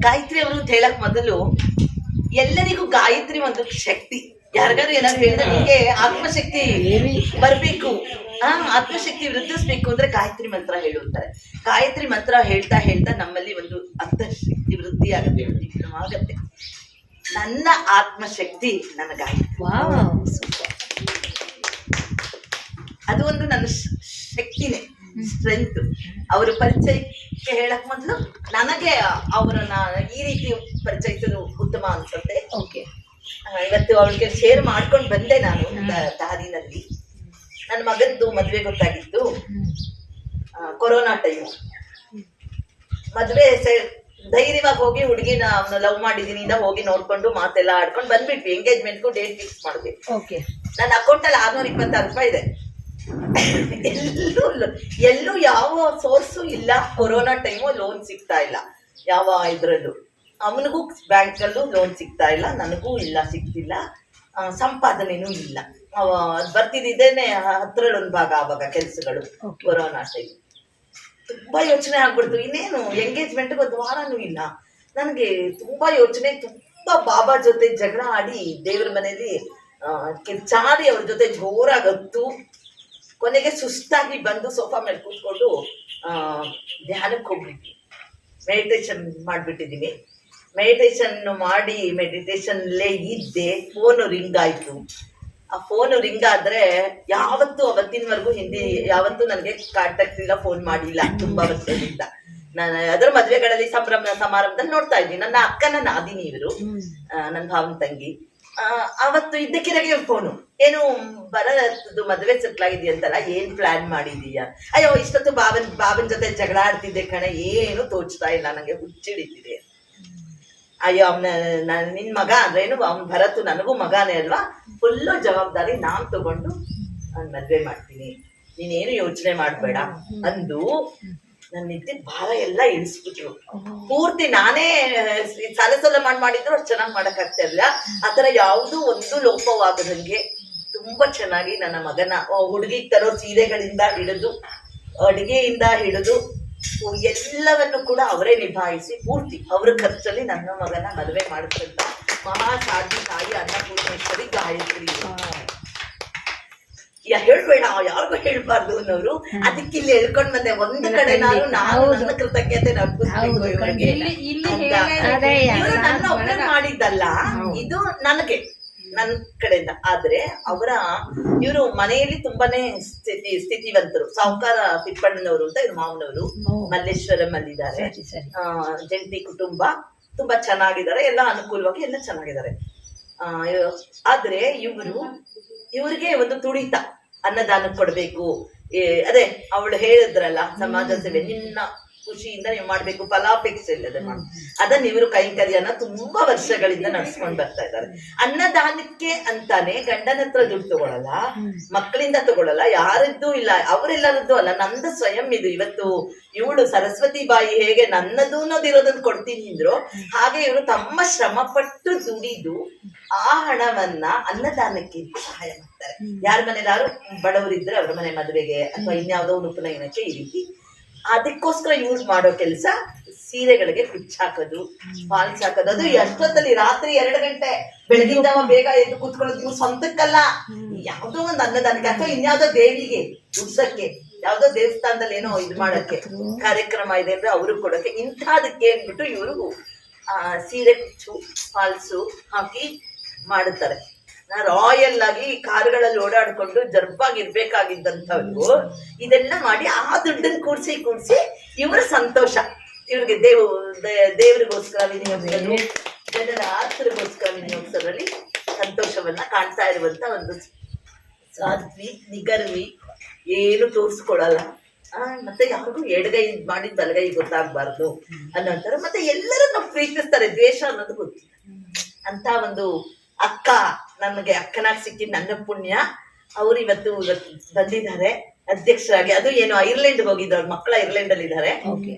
ಗಾಯತ್ರಿ ಅವರು ಅಂತ ಹೇಳಕ್ ಮೊದಲು ಎಲ್ಲರಿಗೂ ಗಾಯತ್ರಿ ಒಂದು ಶಕ್ತಿ. ಯಾರಿಗಾದ್ರು ಏನಾದ್ರು ಹೇಳಿದ್ರೆ ನಿಮಗೆ ಆತ್ಮಶಕ್ತಿ ಬರ್ಬೇಕು. ಆ ಆತ್ಮಶಕ್ತಿ ವೃದ್ಧಿಸ್ಬೇಕು ಅಂದ್ರೆ ಗಾಯತ್ರಿ ಮಂತ್ರ ಹೇಳುತ್ತಾರೆ. ಗಾಯತ್ರಿ ಮಂತ್ರ ಹೇಳ್ತಾ ಹೇಳ್ತಾ ನಮ್ಮಲ್ಲಿ ಒಂದು ಅಂತಃಶಕ್ತಿ ವೃದ್ಧಿ ಆಗುತ್ತೆ. ಆಗತ್ತೆ ನನ್ನ ಆತ್ಮಶಕ್ತಿ ನನ್ನ ಗಾಯತ್ರಿ. ಅದು ಒಂದು ನನ್ನ ಶಕ್ತಿನೇ. ಸ್ಟ್ರೆಂತ್ ಅವರ ಪರಿಚಯಕ್ಕೆ ಹೇಳಕ್ ಮೊದಲು ನನಗೆ ಅವರನ್ನ ಈ ರೀತಿ ಪರಿಚಯಿಸಲು ಉತ್ತಮ ಅನ್ಸುತ್ತೆ. ಓಕೆ ಇವತ್ತು ಅವಳಿಗೆ ಶೇರ್ ಮಾಡ್ಕೊಂಡು ಬಂದೆ ನಾನು ದಾರಿನಲ್ಲಿ. ನನ್ನ ಮಗದ್ದು ಮದ್ವೆ ಗೊತ್ತಾಗಿತ್ತು. ಕೊರೋನಾ ಟೈಮ್ ಮದ್ವೆ ಧೈರ್ಯವಾಗಿ ಹೋಗಿ ಹುಡುಗಿನ ಅವನು ಲವ್ ಮಾಡಿದೀನಿ ಇಂದ ಹೋಗಿ ನೋಡ್ಕೊಂಡು ಮಾತೆಲ್ಲ ಆಡ್ಕೊಂಡು ಬಂದ್ಬಿಟ್ವಿ. ಎಂಗೇಜ್ಮೆಂಟ್ಗೂ ಡೇಟ್ ಫಿಕ್ಸ್ ಮಾಡಿದ್ವಿ. ಓಕೆ ನನ್ನ ಅಕೌಂಟಲ್ಲಿ ಆರ್ನೂರ ಇಪ್ಪತ್ತಾರು ರೂಪಾಯಿ ಇದೆ. ಎಲ್ಲೂ ಎಲ್ಲೂ ಯಾವ ಸೋರ್ಸು ಇಲ್ಲ. ಕೊರೋನಾ ಟೈಮು ಲೋನ್ ಸಿಗ್ತಾ ಇಲ್ಲ. ಯಾವ ಇದ್ರಲ್ಲೂ. ಅವನಿಗೂ ಬ್ಯಾಂಕಲ್ಲೂ ಲೋನ್ ಸಿಗ್ತಾ ಇಲ್ಲ. ನನಗೂ ಇಲ್ಲ ಸಿಗ್ತಿಲ್ಲ. ಸಂಪಾದನೆನೂ ಇಲ್ಲ. ಬರ್ತಿದ್ದೇನೆ ಹತ್ರಲ್ಲೊಂದು ಭಾಗ ಆವಾಗ ಕೆಲಸಗಳು. ಕೊರೋನಾ ಟೈಮ್ ತುಂಬಾ ಯೋಚನೆ ಆಗ್ಬಿಡ್ತು. ಇನ್ನೇನು ಎಂಗೇಜ್ಮೆಂಟ್ಗೆ ಒಂದು ವಾರನೂ ಇಲ್ಲ. ನನಗೆ ತುಂಬಾ ಯೋಚನೆ ತುಂಬಾ ಬಾಬಾ ಜೊತೆ ಜಗಳ ಆಡಿ ದೇವ್ರ ಮನೇಲಿ ಚಾರಿ ಕಿರ್ಚಾಡಿ ಅವ್ರ ಜೊತೆ ಜೋರಾಗತ್ತು ಕೊನೆಗೆ ಸುಸ್ತಾಗಿ ಬಂದು ಸೋಫಾ ಮೇಲೆ ಕೂತ್ಕೊಂಡು ಆ, ಧ್ಯಾನಕ್ಕೆ ಹೋಗ್ಬಿಟ್ಟು ಮೆಡಿಟೇಷನ್ ಮಾಡಿಬಿಟ್ಟಿದ್ದೀನಿ ಮೆಡಿಟೇಷನ್ ಮಾಡಿ ಮೆಡಿಟೇಷನ್ಲೇ ಇದ್ದೆ. ಫೋನು ರಿಂಗ್ ಆಯ್ತು. ಆ ಫೋನು ರಿಂಗ್ ಆದ್ರೆ ಯಾವತ್ತೂ ಅವತ್ತಿನವರೆಗೂ ಹಿಂದಿ ಯಾವತ್ತೂ ನನಗೆ ಕಾಂಟ್ಯಾಕ್ಟ್ ಇಲ್ಲ ಫೋನ್ ಮಾಡಿಲ್ಲ ತುಂಬಾ ವರ್ಷದಿಂದ. ನಾನು ಅದರ ಮದುವೆಗಳಲ್ಲಿ ಸಂಭ್ರಮ ಸಮಾರಂಭದಲ್ಲಿ ನೋಡ್ತಾ ಇದ್ದೀನಿ ನನ್ನ ಅಕ್ಕನ ನಾದಿನಿ ಇವರು. ನನ್ನ ಭಾವನ ತಂಗಿ. ಅವತ್ತು ಇದ್ದಕ್ಕಿದ್ದಾಗೆ ಫೋನು ಏನು ಬರದು ಮದುವೆ ಸೆಟ್ಲ್ ಆಗಿದೆಯಂತಲ್ಲ ಏನ್ ಪ್ಲಾನ್ ಮಾಡಿದೀಯಾ ಅಯ್ಯೋ, ಇಷ್ಟೊತ್ತು ಬಾಬನ್ ಬಾಬನ್ ಜೊತೆ ಜಗಳ ಆಡ್ತಿದ್ದೆ ಕಣೆ, ಏನು ತೋಚ್ತಾ ಇಲ್ಲ ನಂಗೆ, ಹುಚ್ಚಿಡಿತಿದೆ. ಅಯ್ಯೋ, ಅವನ ನಿನ್ ಮಗ ಅಂದ್ರೆ ಏನು ಅವ್ನ್ ಭರತು ನನಗೂ ಮಗನೇ ಅಲ್ವಾ? ಫುಲ್ಲು ಜವಾಬ್ದಾರಿ ನಾನ್ ತಗೊಂಡು ಅವ್ನ್ ಮದ್ವೆ ಮಾಡ್ತೀನಿ. ನೀನೇನು ಯೋಚನೆ ಮಾಡ್ಬೇಡ, ಅಂದು ನನ್ನ ನಿದ್ದೆ ಭಾರ ಎಲ್ಲ ಇಳಿಸ್ಬಿಟ್ರು. ಪೂರ್ತಿ ನಾನೇ ಸಾಲ ಸಾಲ ಮಾಡಿ ಮಾಡಿದ್ರು ಅಷ್ಟು ಚೆನ್ನಾಗಿ ಮಾಡಕ್ ಆಗ್ತಾ ಇರ್ಲಿಲ್ಲ ಆತರ ಯಾವ್ದು ಒಂದು ಲೋಪವಾಗದಂಗೆ ತುಂಬಾ ಚೆನ್ನಾಗಿ ನನ್ನ ಮಗನ ಹುಡುಗಿಗೆ ತರೋ ಸೀರೆಗಳಿಂದ ಹಿಡಿದು ಅಡಿಗೆಯಿಂದ ಹಿಡಿದು ಎಲ್ಲವನ್ನು ಕೂಡ ಅವರೇ ನಿಭಾಯಿಸಿ ಪೂರ್ತಿ ಅವ್ರ ಖರ್ಚಲ್ಲಿ ನನ್ನ ಮಗನ ಮದುವೆ ಮಾಡಿದಂತ ಮಹಾಸಾಧಿ ತಾಯಿ ಅನ್ನಪೂರ್ಣೇಶ್ವರಿ ಗಾಯತ್ರಿ. ಹೇಳ್ಬೇಡ ಯಾರಿಗೂ ಹೇಳ್ಬಾರ್ದು ಅನ್ನೋರು. ಅದಕ್ಕೆ ಇಲ್ಲಿ ಹೇಳ್ಕೊಂಡ್ ಬಂದೆ. ಒಂದ್ ಕಡೆ ನಾನು ನಾನು ನನ್ನ ಕೃತಜ್ಞತೆ ನನ್ನ ಒಬ್ಬರೇ ಮಾಡಿದ್ದಲ್ಲ ಇದು ನನಗೆ ನನ್ನ ಕಡೆಯಿಂದ. ಆದ್ರೆ ಅವರ ಇವರು ಮನೆಯಲ್ಲಿ ತುಂಬಾನೇ ಸ್ಥಿತಿ ಸ್ಥಿತಿವಂತರು. ಸಾಹುಕಾರ ತಿಪ್ಪಣ್ಣನವರು ಅಂತ ಇವ್ರ ಮಾವನವರು. ಮಲ್ಲೇಶ್ವರಂ ಅಲ್ಲಿದ್ದಾರೆ. ಸರಿ ಸರಿ. ಆ, ಜಂಟಿ ಕುಟುಂಬ. ತುಂಬಾ ಚೆನ್ನಾಗಿದ್ದಾರೆ. ಎಲ್ಲ ಅನುಕೂಲವಾಗಿ ಎಲ್ಲ ಚೆನ್ನಾಗಿದ್ದಾರೆ. ಆ, ಆದ್ರೆ ಇವರು ಇವ್ರಿಗೆ ಒಂದು ತುಡಿತ. ಅನ್ನದಾನ ಕೊಡ್ಬೇಕು. ಅದೇ ಅವಳು ಹೇಳಿದ್ರಲ್ಲ ಸಮಾಜ ಸೇವೆ ನಿನ್ನ ಖುಷಿಯಿಂದ ನೀವು ಮಾಡ್ಬೇಕು, ಫಲಾಪೇಕ್ಷೆ ಇಲ್ಲದೆ ಮಾಡಿ. ಅದನ್ನ ಇವರು ಕೈಂಕರ್ಯನ ತುಂಬಾ ವರ್ಷಗಳಿಂದ ನಡ್ಸ್ಕೊಂಡ್ ಬರ್ತಾ ಇದ್ದಾರೆ. ಅನ್ನದಾನಕ್ಕೆ ಅಂತಾನೆ ಗಂಡನ ಹತ್ರ ದುಡ್ಡು ತಗೊಳಲ್ಲ, ಮಕ್ಕಳಿಂದ ತಗೊಳಲ್ಲ, ಯಾರದ್ದು ಇಲ್ಲ, ಅವರೆಲ್ಲರದ್ದು ಅಲ್ಲ, ನಂದ ಸ್ವಯಂ ಇದು. ಇವತ್ತು ಇವಳು ಸರಸ್ವತಿ ಬಾಯಿ ಹೇಗೆ ನನ್ನದು ಅನ್ನೋದಿರೋದನ್ನ ಕೊಡ್ತೀನಿ ಅಂದ್ರು, ಹಾಗೆ ಇವರು ತಮ್ಮ ಶ್ರಮ ಪಟ್ಟು ದುಡಿದು ಆ ಹಣವನ್ನ ಅನ್ನದಾನಕ್ಕೆ ಸಹಾಯ ಮಾಡ್ತಾರೆ. ಯಾರ ಮನೇಲಾರು ಬಡವರಿದ್ರೆ ಅವ್ರ ಮನೆ ಮದುವೆಗೆ ಅಥವಾ ಇನ್ಯಾವುದೋ ಒಂದು ಉಪನಯನಕ್ಕೆ ಈ ರೀತಿ ಅದಕ್ಕೋಸ್ಕರ ಯೂಸ್ ಮಾಡೋ ಕೆಲಸ ಸೀರೆಗಳಿಗೆ ಕುಚ್ಚ ಹಾಕೋದು ಫಾಲ್ಸ್ ಹಾಕೋದು. ಅದು ಎಷ್ಟೊತ್ತಲ್ಲಿ ರಾತ್ರಿ ಎರಡು ಗಂಟೆ ಬೆಳಗಿಂದ ಬೇಗ ಎದ್ದು ಕೂತ್ಕೊಳ್ಳೋದು ಇವ್ರು ಸ್ವಂತಕ್ಕಲ್ಲ. ಯಾವ್ದೋ ಒಂದು ಅನ್ನದಾನಕ್ಕೆ ಅಥವಾ ಇನ್ಯಾವುದೋ ದೇವಿಗೆ ಉಡ್ಸಕ್ಕೆ ಯಾವ್ದೋ ದೇವಸ್ಥಾನದಲ್ಲಿ ಏನೋ ಇದು ಮಾಡಕ್ಕೆ ಕಾರ್ಯಕ್ರಮ ಇದೆ ಅಂದ್ರೆ ಅವ್ರಿಗೆ ಕೊಡಕ್ಕೆ. ಇಂಥದಕ್ಕೆ ಅಂದ್ಬಿಟ್ಟು ಇವರು ಆ ಸೀರೆ ಕುಚ್ಚು ಫಾಲ್ಸು ಹಾಕಿ ಮಾಡುತ್ತಾರೆ. ರಾಯಲ್ ಆಗಿ ಕಾರ್ಗಳಲ್ಲಿ ಓಡಾಡ್ಕೊಂಡು ಜರ್ಪಾಗಿರ್ಬೇಕಾಗಿದ್ದಂಥವ್ರು ಇದೆಲ್ಲ ಮಾಡಿ ಆ ದುಡ್ಡನ್ನ ಕೂಡ್ಸಿ ಕೂಡ್ಸಿ ಇವ್ರ ಸಂತೋಷ. ಇವ್ರಿಗೆ ದೇವ ದೇವರಿಗೋಸ್ಕರ ವಿನಿಯೋಗಿಸೋದು ಜನರ ಆಸರಿಗೋಸ್ಕರ ವಿನಿಯೋಗಿಸೋದ್ರಲ್ಲಿ ಸಂತೋಷವನ್ನ ಕಾಣ್ತಾ ಇರುವಂತ ಒಂದು ಸಾಧ್ವಿ ನಿಗರ್ವಿ ಏನು ತೋರಿಸ್ಕೊಳಲ್ಲ. ಆ, ಮತ್ತೆ ಯಾರಿಗೂ ಎಡಗೈ ಮಾಡಿ ಬಲಗೈ ಗೊತ್ತಾಗ್ಬಾರ್ದು ಅನ್ನೋ ಮತ್ತೆ ಎಲ್ಲರನ್ನು ಪ್ರೀತಿಸ್ತಾರೆ ದ್ವೇಷ ಅನ್ನೋದು ಗೊತ್ತಿಲ್ಲ. ಅಂತ ಒಂದು ಅಕ್ಕ ನನಗೆ ಅಕ್ಕನಾಗಿ ಸಿಕ್ಕಿದ್ ನನ್ನ ಪುಣ್ಯ. ಅವ್ರು ಇವತ್ತು ಇವತ್ತು ಬಂದಿದ್ದಾರೆ ಅಧ್ಯಕ್ಷರಾಗಿ. ಅದು ಏನು ಐರ್ಲೆಂಡ್ ಹೋಗಿದ್ದು ಅವ್ರ ಮಕ್ಕಳ ಐರ್ಲೆಂಡ್ ಅಲ್ಲಿ ಇದ್ದಾರೆ.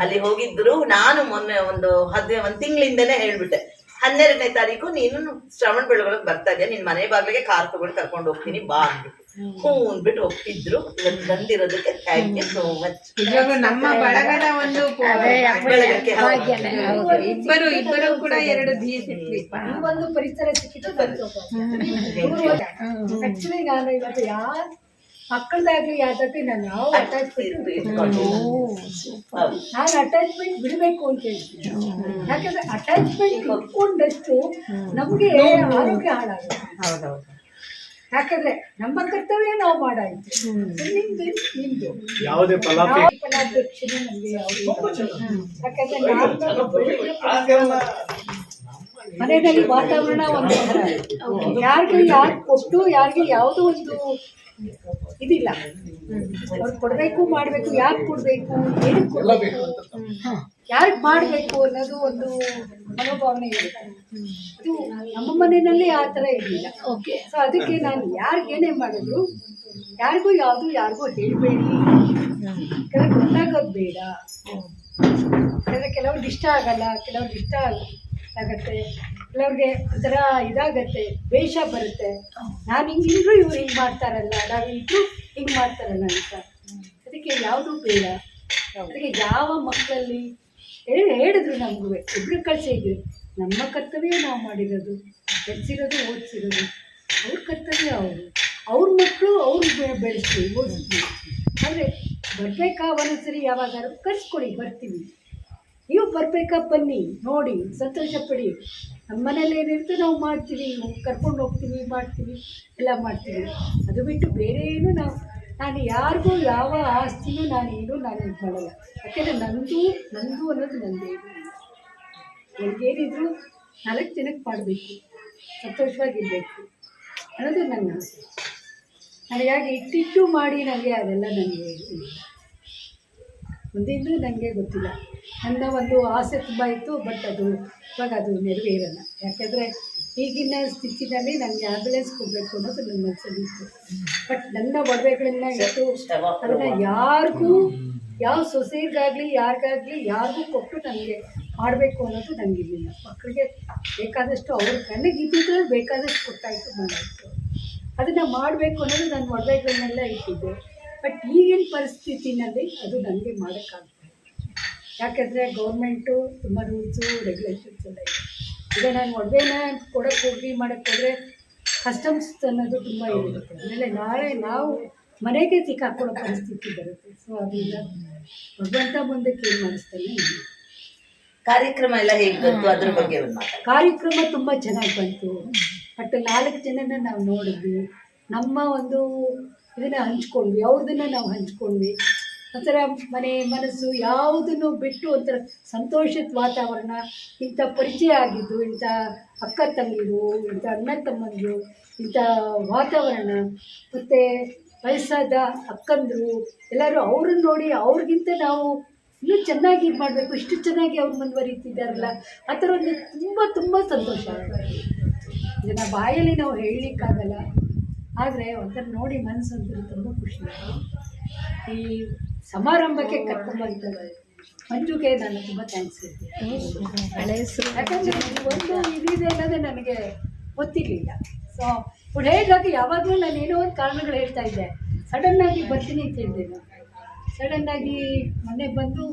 ಅಲ್ಲಿ ಹೋಗಿದ್ರು. ನಾನು ಮೊನ್ನೆ ಒಂದು ಹದಿನೈದು ಒಂದ್ ತಿಂಗಳಿಂದನೇ ಹೇಳ್ಬಿಟ್ಟೆ. ಹನ್ನೆರಡನೇ ತಾರೀಕು ನೀನು ಶ್ರವಣ ಬೆಳಗೊಳಗ್ ಬರ್ತಾ ಇದೆಯಾ. ನಿನ್ ಮನೆ ಬಾಗ್ಲಿಗೆ ಕಾರ್ ತಗೊಂಡು ಕರ್ಕೊಂಡು ಹೋಗ್ತೀನಿ ಬಾ ಅಂದ್ಬಿಟ್ಟು. ಹ್ಞೂ ಅಂದ್ಬಿಟ್ಟು ಒಪ್ಪಿದ್ರು ಇವತ್ತು ಬಂದಿರೋದಕ್ಕೆ ಥ್ಯಾಂಕ್ ಯು ಸೋ ಮಚ್ ನಿಜವಾಗ್ಲೂ ನಮ್ಮ ಬಳಗದ ಒಂದು ಬೆಳಗಕ್ಕೆ ಇಬ್ಬರು ಇಬ್ಬರು ಕೂಡ ಎರಡು ಒಂದು ಪರಿಸರ ಸಿಕ್ಕಿತು ಬಂತು. ಆಕ್ಚುಲಿ ನಾನು ಇವತ್ತು ಯಾರ ಮಕ್ಕಳದಾಗ್ಲಿ ಯಾವ್ದಾಗ್ಲಿ ನಾನು ಯಾವ ಅಟ್ಯಾಚ್ಮೆಂಟ್. ನಾನು ಅಟ್ಯಾಚ್ಮೆಂಟ್ ಬಿಡಬೇಕು ಅಂತ ಹೇಳ್ತೀನಿ. ಯಾಕಂದ್ರೆ ಅಟ್ಯಾಚ್ಮೆಂಟ್ ಇಟ್ಕೊಂಡಷ್ಟು ನಮ್ಗೆ ಆರೋಗ್ಯ ಹಾಳಾಗುತ್ತೆ. ಯಾಕಂದ್ರೆ ನಮ್ಮ ಕರ್ತವ್ಯ ನಾವು ಮಾಡಾಯ್ತು. ನಿಮ್ದು ನಿಮ್ದು. ಯಾವುದೇ ನಮ್ಗೆ ಯಾಕಂದ್ರೆ ಮನೆಯಲ್ಲಿ ವಾತಾವರಣ ಒಂದು ಯಾರಿಗೂ ಯಾರು ಕೊಟ್ಟು ಯಾರಿಗೆ ಯಾವುದೋ ಒಂದು ಇದಿಲ್ಲ. ಅವ್ರು ಕೊಡ್ಬೇಕು ಮಾಡ್ಬೇಕು ಯಾಕೆ ಕೊಡ್ಬೇಕು ಏನಕ್ಕೆ ಕೊಡ್ಬೇಕು? ಯಾರಿಗೆ ಮಾಡಬೇಕು ಅನ್ನೋದು ಒಂದು ಮನೋಭಾವನೆ ಇರುತ್ತೆ. ಅದು ನಮ್ಮ ಮನೆಯಲ್ಲಿ ಆ ಥರ ಇರಲಿಲ್ಲ ಓಕೆ ಸೊ ಅದಕ್ಕೆ ನಾನು ಯಾರಿಗೇನೇ ಏನೇ ಮಾಡಿದ್ರು ಯಾರಿಗೂ ಯಾವುದು ಯಾರಿಗೂ ಹೇಳಬೇಡಿ. ಕೆಲವು ಗೊತ್ತಾಗೋದು ಬೇಡ. ಯಾಕಂದರೆ ಕೆಲವ್ರಿಗೆ ಇಷ್ಟ ಆಗಲ್ಲ ಕೆಲವ್ರಿಗೆ ಇಷ್ಟ ಆಗತ್ತೆ ಕೆಲವ್ರಿಗೆ ಒಂಥರ ಇದಾಗತ್ತೆ ವೇಷ ಬರುತ್ತೆ. ನಾನು ಹಿಂಗಿದ್ರು ಇವ್ರು ಹಿಂಗೆ ಮಾಡ್ತಾರಲ್ಲ ನಾವು ಇದ್ರು ಹಿಂಗೆ ಮಾಡ್ತಾರಲ್ಲ ಅಂತ. ಅದಕ್ಕೆ ಯಾವುದು ಬೇಡ. ಅದಕ್ಕೆ ಯಾವ ಮಕ್ಕಳಲ್ಲಿ ಹೇಳಿದ್ರು ನಮಗೂ ಇಬ್ಬರು ಕಳಿಸಿದ್ರು ನಮ್ಮ ಕರ್ತವ್ಯ ನಾವು ಮಾಡಿರೋದು. ಬೆಳೆಸಿರೋದು ಓದಿಸಿರೋದು. ಅವ್ರ ಕರ್ತವ್ಯ ಅವರು. ಅವ್ರ ಮಕ್ಕಳು ಅವ್ರು ಓದಿಸ್ತೀವಿ ಓದಿಸ್ಲಿ. ಆದರೆ ಬರಬೇಕಾ ಒಂದೊಂದ್ಸರಿ ಯಾವಾಗಾದ್ರೂ ಕರ್ಸ್ಕೊಡಿ ಬರ್ತೀವಿ ನೀವು ಬರಬೇಕಾ ಬನ್ನಿ, ನೋಡಿ, ಸಂತೋಷ ಪಡಿ. ನಮ್ಮ ಮನೇಲಿ ಏನಿರುತ್ತೆ ನಾವು ಮಾಡ್ತೀವಿ. ಕರ್ಕೊಂಡು ಹೋಗ್ತೀವಿ, ಮಾಡ್ತೀವಿ, ಎಲ್ಲ ಮಾಡ್ತೀವಿ. ಅದು ಬಿಟ್ಟು ಬೇರೆ ಏನು ನಾವು ನಾನು ಯಾರಿಗೂ ಯಾವ ಆಸ್ತಿನೂ ನಾನು ಏನು ನಾನು ಇದು ಯಾಕೆಂದರೆ ನಂದು ನಂದು ಅನ್ನೋದು ನಂದೇ. ನನಗೇನಿದ್ರು ನಾಲ್ಕು ಜನಕ್ಕೆ ಮಾಡಬೇಕು. ಸಂತೋಷವಾಗಿರಬೇಕು ಅನ್ನೋದು ನನ್ನ ಆಸೆ. ನನಗಾಗಿ ಇಟ್ಟಿಟ್ಟು ಮಾಡಿ ನನಗೆ ಅದೆಲ್ಲ ನನಗೆ ಮುಂದಿಂದು ನನಗೆ ಗೊತ್ತಿಲ್ಲ. ನನ್ನ ಒಂದು ಆಸೆ ತುಂಬ ಇತ್ತು ಬಟ್ ಅದು ಇವಾಗ ಅದು ನೆರವೇರಲ್ಲ. ಯಾಕೆಂದರೆ ಈಗಿನ ಸ್ಥಿತಿನಲ್ಲಿ ನನಗೆ ಆಂಬ್ಯುಲೆನ್ಸ್ ಕೊಡಬೇಕು ಅನ್ನೋದು ನನ್ನ ಮನಸ್ಸಲ್ಲಿ ಇತ್ತು. ಬಟ್ ನನ್ನ ಒಡವೆಗಳನ್ನ ಇಟ್ಟು ಅದನ್ನು ಯಾರಿಗೂ ಯಾವ ಸೊಸೆಗಾಗಲಿ ಯಾರಿಗಾಗಲಿ ಯಾರಿಗೂ ಕೊಟ್ಟು ನನಗೆ ಮಾಡಬೇಕು ಅನ್ನೋದು ನನಗಿರಲಿಲ್ಲ ಮಕ್ಕಳಿಗೆ ಬೇಕಾದಷ್ಟು ಅವ್ರ ಕಣ್ಣಿಗೆ ಇದ್ದಿದ್ರೆ ಬೇಕಾದಷ್ಟು ಕೊಟ್ಟಾಯಿತು ಮಾಡಿತ್ತು ಅದನ್ನು ಮಾಡಬೇಕು ಅನ್ನೋದು ನನ್ನ ಒಡವೆಗಳನ್ನೆಲ್ಲ ಇಟ್ಟಿದ್ದೆ. ಬಟ್ ಈಗಿನ ಪರಿಸ್ಥಿತಿನಲ್ಲಿ ಅದು ನನಗೆ ಮಾಡೋಕ್ಕಾಗ್ತದೆ ಯಾಕೆಂದರೆ ಗೌರ್ಮೆಂಟು ತುಂಬ ರೂಲ್ಸು ರೆಗ್ಯುಲೇಷನ್ಸ್ ಎಲ್ಲ ಇದೆ. ಈಗ ನಾನು ಒಡವೆನ ಕೊಡೋಕ್ಕೆ ಹೋಗಿ ಮಾಡೋಕ್ಕೆ ಹೋದರೆ ಕಸ್ಟಮ್ಸ್ ಅನ್ನೋದು ತುಂಬ ಇರುತ್ತೆ. ಆಮೇಲೆ ನಾಳೆ ನಾವು ಮನೆಗೆ ಸಿಕ್ಕಾಕೊಳ್ಳೋ ಪರಿಸ್ಥಿತಿ ಬರುತ್ತೆ. ಸೊ ಅದರಿಂದ ಭಗವಂತ ಮುಂದೆ ಏನು ಮಾಡಿಸ್ತಾನೆ. ಕಾರ್ಯಕ್ರಮ ಎಲ್ಲ ಹೇಗೆ ಬಂತು? ಅದ್ರ ಬಗ್ಗೆ ಕಾರ್ಯಕ್ರಮ ತುಂಬ ಚೆನ್ನಾಗಿ ಬಂತು. ಬಟ್ ನಾಲ್ಕು ಜನನ ನಾವು ನೋಡಿದ್ವಿ. ನಮ್ಮ ಒಂದು ಇದನ್ನ ಹಂಚ್ಕೊಂಡ್ವಿ. ಅವ್ರದನ್ನ ನಾವು ಹಂಚ್ಕೊಂಡ್ವಿ. ಒಂಥರ ಮನೆ ಮನಸ್ಸು ಯಾವುದನ್ನು ಬಿಟ್ಟು ಒಂಥರ ಸಂತೋಷದ ವಾತಾವರಣ, ಇಂಥ ಪರಿಚಯ ಆಗಿದ್ದು, ಇಂಥ ಅಕ್ಕ ತಂಗಿರು, ಇಂಥ ಅಣ್ಣ ತಮ್ಮಂದಿರು, ಇಂಥ ವಾತಾವರಣ, ಮತ್ತು ವಯಸ್ಸಾದ ಅಕ್ಕಂದರು, ಎಲ್ಲರೂ ಅವ್ರನ್ನ ನೋಡಿ ಅವ್ರಿಗಿಂತ ನಾವು ಇನ್ನೂ ಚೆನ್ನಾಗಿ ಮಾಡಬೇಕು, ಇಷ್ಟು ಚೆನ್ನಾಗಿ ಅವ್ರು ಮುಂದುವರಿತಿದ್ದಾರಲ್ಲ, ಆ ಥರ ಒಂದು ತುಂಬ ತುಂಬ ಸಂತೋಷ ಇದನ್ನು ಬಾಯಲ್ಲಿ ನಾವು ಹೇಳಲಿಕ್ಕಾಗಲ್ಲ, ಆದರೆ ಒಂಥರ ನೋಡಿ ಮನಸ್ಸಂತೂ ತುಂಬ ಖುಷಿ. ಈ ಸಮಾರಂಭಕ್ಕೆ ಕರ್ಕೊಂಬಂತಾರೆ ಮಂಜುಗೆ ನಾನು ತುಂಬ ಥ್ಯಾಂಕ್ಸ್ ಹೇಳ್ತೀನಿ. ಯಾಕಂದರೆ ಒಂದು ಇದಿದೆ ಅನ್ನೋದೇ ನನಗೆ ಗೊತ್ತಿರಲಿಲ್ಲ. ಸೊ ಇವಳು ಹೇಳಿದಾಗ ಯಾವಾಗಲೂ ನಾನು ಏನೋ ಒಂದು ಕಾರಣಗಳು ಹೇಳ್ತಾ ಇದ್ದೆ. ಸಡನ್ನಾಗಿ ಬರ್ತೀನಿ ಅಂತ ಹೇಳಿದೆ ನಾನು. ಸಡನ್ನಾಗಿ ಮೊನ್ನೆ ಬಂದು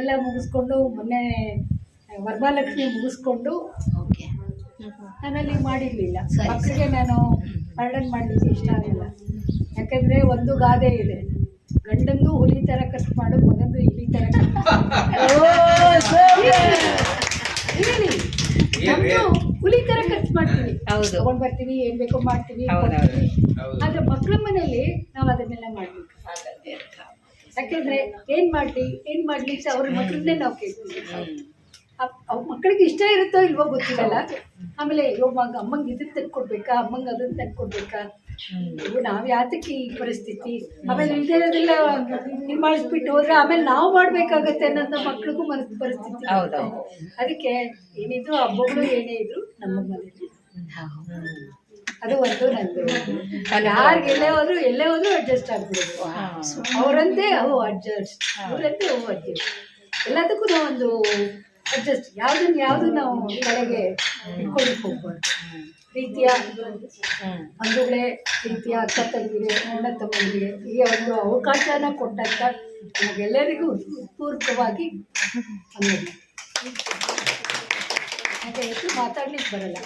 ಎಲ್ಲ ಮುಗಿಸ್ಕೊಂಡು ಮೊನ್ನೆ ವರಮಹಾಲಕ್ಷ್ಮಿ ಮುಗಿಸ್ಕೊಂಡು ಓಕೆ. ನಾನಲ್ಲಿ ಮಾಡಿರಲಿಲ್ಲ. ಮಕ್ಕಳಿಗೆ ನಾನು ಪಾರ್ಡನ್ ಮಾಡಲಿಕ್ಕೆ ಇಷ್ಟ ಆಗಿಲ್ಲ ಯಾಕಂದರೆ ಒಂದು ಗಾದೆ ಇದೆ. ಗಂಡಂದು ಹುಲಿ ಥರ ಕಟ್ ಮಾಡು ಮಗಂದು ಇಲಿ ತರ ಹುಲಿ ಥರ ಖರ್ಚು ಮಾಡ್ತೀವಿ. ಹೌದು. ತಗೊಂಡ್ ಬರ್ತೀವಿ ಏನ್ ಬೇಕೋ ಮಾಡ್ತೀವಿ. ಆದ್ರೆ ಮಕ್ಳ ಮನೇಲಿ ನಾವು ಅದನ್ನೆಲ್ಲ ಮಾಡ್ಬೇಕು. ಯಾಕೆಂದ್ರೆ ಏನ್ ಮಾಡ್ಲಿ ಏನ್ ಮಾಡ್ಲಿ ಅವ್ರ ಮಕ್ಕಳನ್ನೇ ನಾವು ಕೇಳ್ತೀವಿ. ಮಕ್ಕಳಿಗೆ ಇಷ್ಟ ಇರುತ್ತೋ ಇಲ್ವೋ ಗೊತ್ತಿರಲ್ಲ ಆಮೇಲೆ ಅಯ್ಯೋ ಮಗ ಅಮ್ಮಂಗೆ ಇದನ್ನ ತಂದ್ಕೊಡ್ಬೇಕಾ ಅಮ್ಮಂಗೆ ಅದನ್ನ ತಂದ್ಕೊಡ್ಬೇಕಾ? ನಾವ್ ಯಾತಕ್ಕೆ ಈ ಪರಿಸ್ಥಿತಿ? ಆಮೇಲೆ ಇಲ್ಲದೆ ಇರೋದೆಲ್ಲ ಮಾಡಿಸ್ಬಿಟ್ಟು ಹೋದ್ರೆ ಆಮೇಲೆ ನಾವು ಮಾಡ್ಬೇಕಾಗತ್ತೆ ಅನ್ನೋದು ಮಕ್ಳಿಗೂ ಮನಸ್ ಪರಿಸ್ಥಿತಿ. ಅದಕ್ಕೆ ಏನಿದ್ರು ಹಬ್ಬಗಳು ಏನೇ ಇದ್ರು ನಮ್ಮ ಮನೆಯಲ್ಲಿ ಅದು ಒಂದು ನಂದು ಯಾರಿಗೆ ಎಲ್ಲೇ ಹೋದ್ರು ಎಲ್ಲೇ ಹೋದ್ರು ಅಡ್ಜಸ್ಟ್ ಆಗ್ಬಿಡೋದು ಅವರಂತೆ ಅವು ಅಡ್ಜಸ್ಟ್ ಅವರಂತೆ ಅವು ಅಡ್ಜಸ್ಟ್ ಎಲ್ಲದಕ್ಕೂ ನಾವೊಂದು ಅಡ್ಜಸ್ಟ್ ಯಾವ್ದನ್ನ ಯಾವ್ದು ನಾವು ಕಡೆಗೆ ಇಟ್ಕೊಳಕ್ ಹೋಗ್ಬಾರ್ದು ಪ್ರೀತಿಯ ಬಂಧುಗಳೇ ಪ್ರೀತಿಯ ಅಕ್ಕ ತಂಗಿಗೆ ಅಣ್ಣ ತಮ್ಮಂದಿಗೆ ಈ ಒಂದು ಅವಕಾಶನ ಕೊಟ್ಟಂತ ನಮಗೆಲ್ಲರಿಗೂ ಪೂರ್ವಕವಾಗಿ ಅನ್ನೋದು ಹಾಗೆ ಹೆಚ್ಚು ಮಾತಾಡ್ಲಿಕ್ಕೆ ಬರಲ್ಲ.